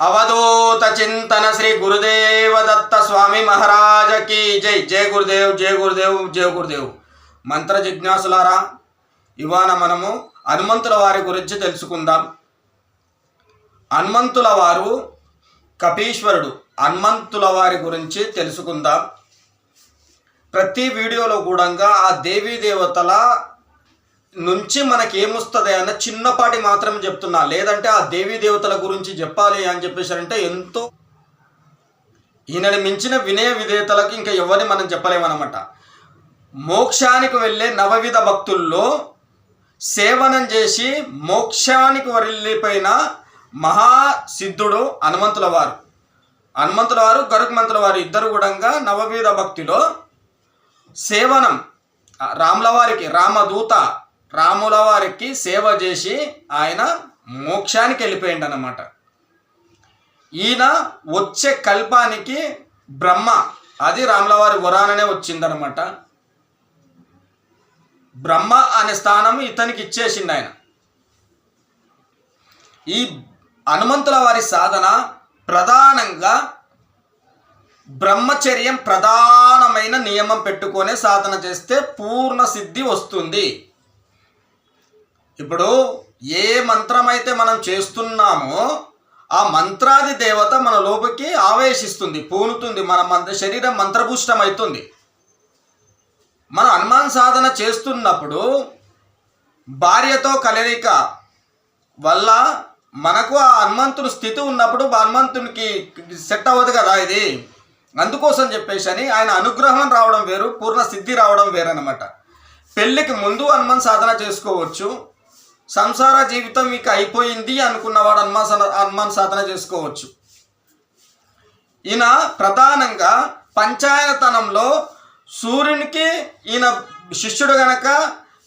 అవధూత చింతన శ్రీ గురుదేవ దత్త స్వామి మహారాజకి జై. జయ గురుదేవ్ జయ గురుదేవ్ జయ గురుదేవ్. మంత్ర జిజ్ఞాసులారా ఇవాళ మనము హనుమంతుల వారి గురించి తెలుసుకుందాం. హనుమంతుల వారు కపీశ్వరుడు హనుమంతుల వారి గురించి తెలుసుకుందాం. ప్రతి వీడియోలో కూడా ఆ దేవీ దేవతల నుంచి మనకి ఏమొస్తుంది అన్న చిన్నపాటి మాత్రం చెప్తున్నా. లేదంటే ఆ దేవీ దేవతల గురించి చెప్పాలి అని చెప్పేశారంటే ఎంతో ఈయనని మించిన వినయ విధేయతలకు ఇంకా ఎవరిని మనం చెప్పలేమన్నమాట. మోక్షానికి వెళ్ళే నవవిధ భక్తుల్లో సేవనం చేసి మోక్షానికి వెళ్ళిపోయిన మహాసిద్ధుడు హనుమంతుల వారు హనుమంతుల వారు గరుగ్మంతుల వారు ఇద్దరు కూడా నవవిధ భక్తిలో సేవనం రాముల వారికి రామదూత రాముల వారికి సేవ చేసి ఆయన మోక్షానికి వెళ్ళిపోయిండు అనమాట ఈయన వచ్చే కల్పానికి బ్రహ్మ అది రాముల వారి వరాననే వచ్చిందనమాట బ్రహ్మ అనే స్థానం ఇతనికి ఇచ్చేసింది ఆయన. ఈ హనుమంతుల వారి సాధన ప్రధానంగా బ్రహ్మచర్యం ప్రధానమైన నియమం పెట్టుకొనే సాధన చేస్తే పూర్ణ సిద్ధి వస్తుంది. ఇప్పుడు ఏ మంత్రమైతే మనం చేస్తున్నామో ఆ మంత్రాది దేవత మన లోపలికి ఆవేశిస్తుంది పూనుతుంది మన మంత్ర శరీరం మంత్రభూష్టం అవుతుంది మనం హనుమాన్ సాధన చేస్తున్నప్పుడు భార్యతో కలరిక వల్ల మనకు ఆ హనుమంతుని స్థితి ఉన్నప్పుడు హనుమంతునికి సెట్ అవ్వదు కదా ఇది. అందుకోసం చెప్పేసి అని ఆయన అనుగ్రహం రావడం వేరు పూర్ణ సిద్ధి రావడం వేరు అనమాట పెళ్ళికి ముందు హనుమాన్ సాధన చేసుకోవచ్చు సంసార జీవితం మీకు అయిపోయింది అనుకున్నవాడు హనుమాన్ హనుమాన్ సాధన చేసుకోవచ్చు. ఈయన ప్రధానంగా పంచాయతనంలో సూర్యునికి ఈయన శిష్యుడు గనక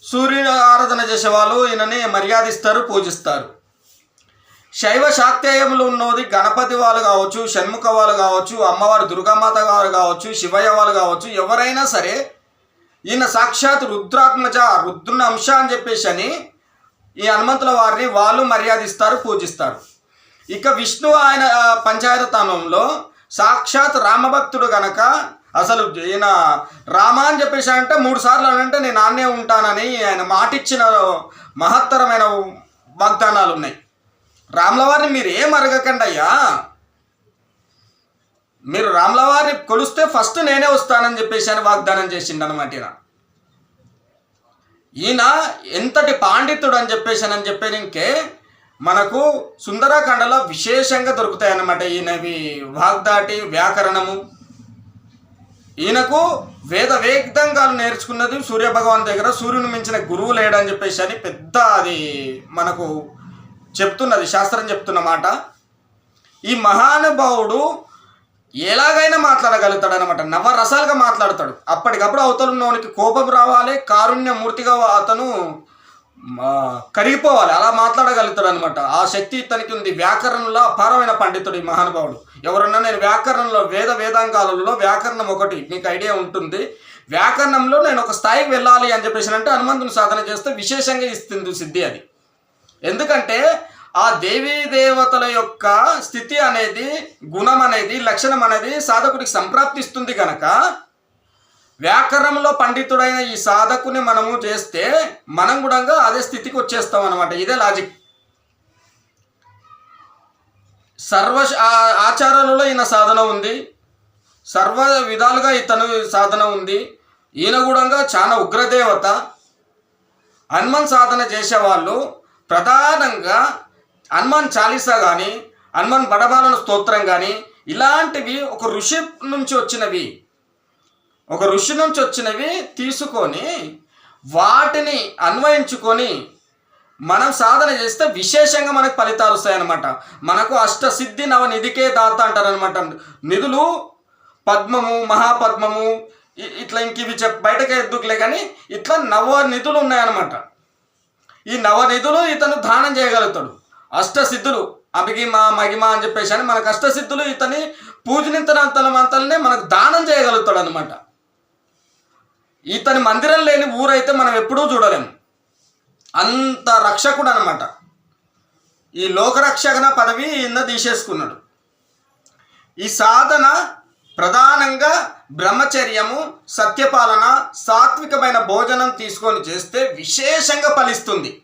సూర్యుని ఆరాధన చేసేవాళ్ళు ఈయనని మర్యాదిస్తారు పూజిస్తారు. శైవ శాక్తేయములు ఉన్నది గణపతి వాళ్ళు కావచ్చు షణ్ముఖ వాళ్ళు కావచ్చు అమ్మవారు దుర్గామాత గారు కావచ్చు శివయ్య వాళ్ళు కావచ్చు ఎవరైనా సరే ఈయన సాక్షాత్ రుద్రాత్మజ రుద్రుని అంశ అని చెప్పేసి అని ఈ హనుమంతుల వారిని వాళ్ళు మర్యాదిస్తారు పూజిస్తారు. ఇక విష్ణు ఆయన పంచాయతనంలో సాక్షాత్ రామభక్తుడు గనక అసలు ఈయన రామ అని చెప్పేసి అంటే మూడు సార్లు అని అంటే నేను నాన్నే ఉంటానని ఆయన మాటిచ్చిన మహత్తరమైన వాగ్దానాలు ఉన్నాయి. రాములవారిని మీరు ఏం అరగకండి అయ్యా? మీరు రాములవారిని కొలిస్తే ఫస్ట్ నేనే వస్తానని చెప్పేసి అని వాగ్దానం చేసిండు అనమాట ఈయన ఎంతటి పాండితుడు అని చెప్పేసి అని చెప్పేనికే మనకు సుందరాఖండలో విశేషంగా దొరుకుతాయి అన్నమాట ఈయనవి వాగ్దాటి వ్యాకరణము. ఈయనకు వేద వేదంగాలు నేర్చుకున్నది సూర్య భగవాన్ దగ్గర సూర్యుని మించిన గురువు లేడని చెప్పేసి అని పెద్ద అది మనకు చెప్తున్నది శాస్త్రం చెప్తున్నమాట. ఈ మహానుభావుడు ఎలాగైనా మాట్లాడగలుగుతాడు అనమాట నవరసాలుగా మాట్లాడతాడు. అప్పటికప్పుడు అవతల ఉన్నవానికి కోపం రావాలి కారుణ్యమూర్తిగా అతను కరిగిపోవాలి. అలా మాట్లాడగలుగుతాడు అనమాట ఆ శక్తి ఇతనికి ఉంది వ్యాకరణంలో అపారమైన పండితుడు ఈ మహానుభావుడు. ఎవరన్నా నేను వ్యాకరణంలో వేద వేదాంగాలలో వ్యాకరణం ఒకటి మీకు ఐడియా ఉంటుంది. వ్యాకరణంలో నేను ఒక స్థాయికి వెళ్ళాలి అని చెప్పేసి అంటే హనుమంతుని సాధన చేస్తే విశేషంగా ఇస్తుంది సిద్ధి అది. ఎందుకంటే ఆ దేవీ దేవతల యొక్క స్థితి అనేది గుణం అనేది లక్షణం అనేది సాధకుడికి సంప్రాప్తిస్తుంది కనుక వ్యాకరణంలో పండితుడైన ఈ సాధకుని మనము చేస్తే మనం కూడా అదే స్థితికి వచ్చేస్తాం అనమాట ఇదే లాజిక్ సర్వ ఆచారాలలో ఈయన సాధన ఉంది. సర్వ విధాలుగా ఇతను సాధన ఉంది. ఈయన కూడా చాలా ఉగ్రదేవత. హనుమాన్ సాధన చేసేవాళ్ళు. ప్రధానంగా హనుమాన్ చాలీసా కానీ హనుమాన్ బడబాలన స్తోత్రం కానీ ఇలాంటివి ఒక ఋషి నుంచి వచ్చినవి. ఒక ఋషి నుంచి వచ్చినవి తీసుకొని వాటిని అన్వయించుకొని మనం సాధన చేస్తే విశేషంగా మనకు ఫలితాలు వస్తాయన్నమాట. మనకు అష్టసిద్ధి నవ నిధికే దాత అంటారనమాట నిధులు పద్మము మహాపద్మము ఇ- ఇట్లా ఇంక ఇవి చెప్ బయటకే ఎద్దుకులే కానీ ఇట్లా నవ నిధులు ఉన్నాయన్నమాట. ఈ నవనిధులు ఇతను దానం చేయగలుగుతాడు. అష్టసిద్ధులు. అభిగిమ మగిమ అని చెప్పేసి అని మనకు అష్టసిద్ధులు ఇతని పూజనింతనంతల మంతలనే మనకు దానం చేయగలుగుతాడు అనమాట ఇతని మందిరం లేని ఊరైతే మనం ఎప్పుడూ చూడలేము అంత రక్షకుడు అనమాట ఈ లోకరక్షకన పదవి ఈయన తీసేసుకున్నాడు. ఈ సాధన ప్రధానంగా బ్రహ్మచర్యము సత్యపాలన సాత్వికమైన భోజనం తీసుకొని చేస్తే విశేషంగా ఫలిస్తుంది.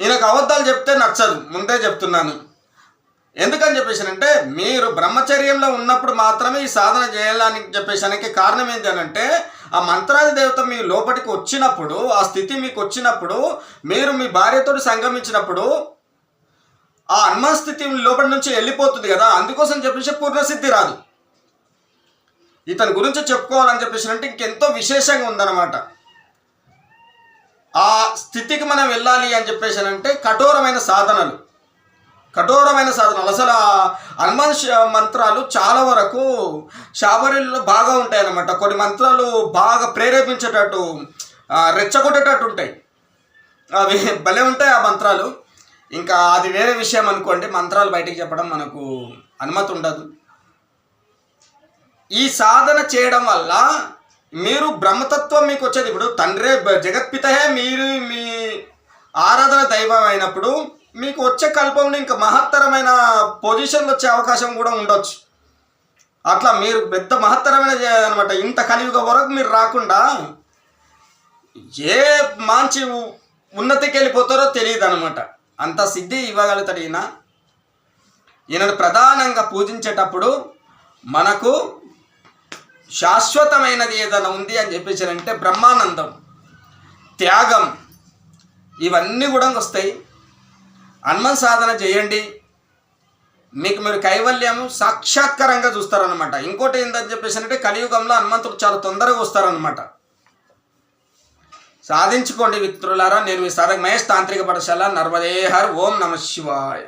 ఈయనకు అబద్ధాలు చెప్తే నచ్చదు. ముందే చెప్తున్నాను. ఎందుకని చెప్పేసానంటే మీరు బ్రహ్మచర్యంలో ఉన్నప్పుడు మాత్రమే ఈ సాధన చేయాలని చెప్పేసానికి కారణం ఏంటి అని అంటే ఆ మంత్రాది దేవత మీ లోపలికి వచ్చినప్పుడు ఆ స్థితి మీకు వచ్చినప్పుడు మీరు మీ భార్యతో సంగమించినప్పుడు ఆ అన్మస్థితి స్థితి లోపల నుంచి వెళ్ళిపోతుంది కదా. అందుకోసం చెప్పేసి పూర్ణసిద్ధి రాదు. ఇతని గురించి చెప్పుకోవాలని చెప్పేసి అంటే ఇంకెంతో విశేషంగా ఉందన్నమాట. ఆ స్థితికి మనం వెళ్ళాలి అని చెప్పేసి అంటే కఠోరమైన సాధనలు. కఠోరమైన సాధనలు. అసలు ఆ హనుమాన్ మంత్రాలు చాలా వరకు శాబరిలో బాగా ఉంటాయి అన్నమాట కొన్ని మంత్రాలు బాగా ప్రేరేపించేటట్టు రెచ్చగొట్టేటట్టు ఉంటాయి. అవి భలే ఉంటాయి ఆ మంత్రాలు. ఇంకా అది వేరే విషయం అనుకోండి మంత్రాలు బయటికి చెప్పడం మనకు అనుమతి ఉండదు. ఈ సాధన చేయడం వల్ల మీరు బ్రహ్మతత్వం మీకు వచ్చేది ఇప్పుడు తండ్రే జగత్పితయే మీరు మీ ఆరాధన దైవం అయినప్పుడు మీకు వచ్చే కల్పంలో ఇంకా మహత్తరమైన పొజిషన్లు వచ్చే అవకాశం కూడా ఉండొచ్చు. అట్లా మీరు పెద్ద మహత్తరమైన అనమాట ఇంత కలియుగ వరకు మీరు రాకుండా ఏ మంచి ఉన్నతికి వెళ్ళిపోతారో తెలియదు అనమాట అంత సిద్ధి ఇవ్వగలుగుతాడు ఈయన. ఈయనను ప్రధానంగా పూజించేటప్పుడు మనకు శాశ్వతమైనది ఏదైనా ఉంది అని చెప్పేసారంటే బ్రహ్మానందం త్యాగం ఇవన్నీ కూడా వస్తాయి. హనుమన్ సాధన చేయండి. మీకు మీరు కైవల్యము సాక్షాత్కారంగా చూస్తారనమాట ఇంకోటి ఏంటని చెప్పేసి కలియుగంలో హనుమంతుడు చాలా తొందరగా వస్తారనమాట సాధించుకోండి మిత్రులారా నేను మీ సాధక మహేష్ తాంత్రిక పాఠశాల నర్మదేహర్ ఓం నమ శివాయ.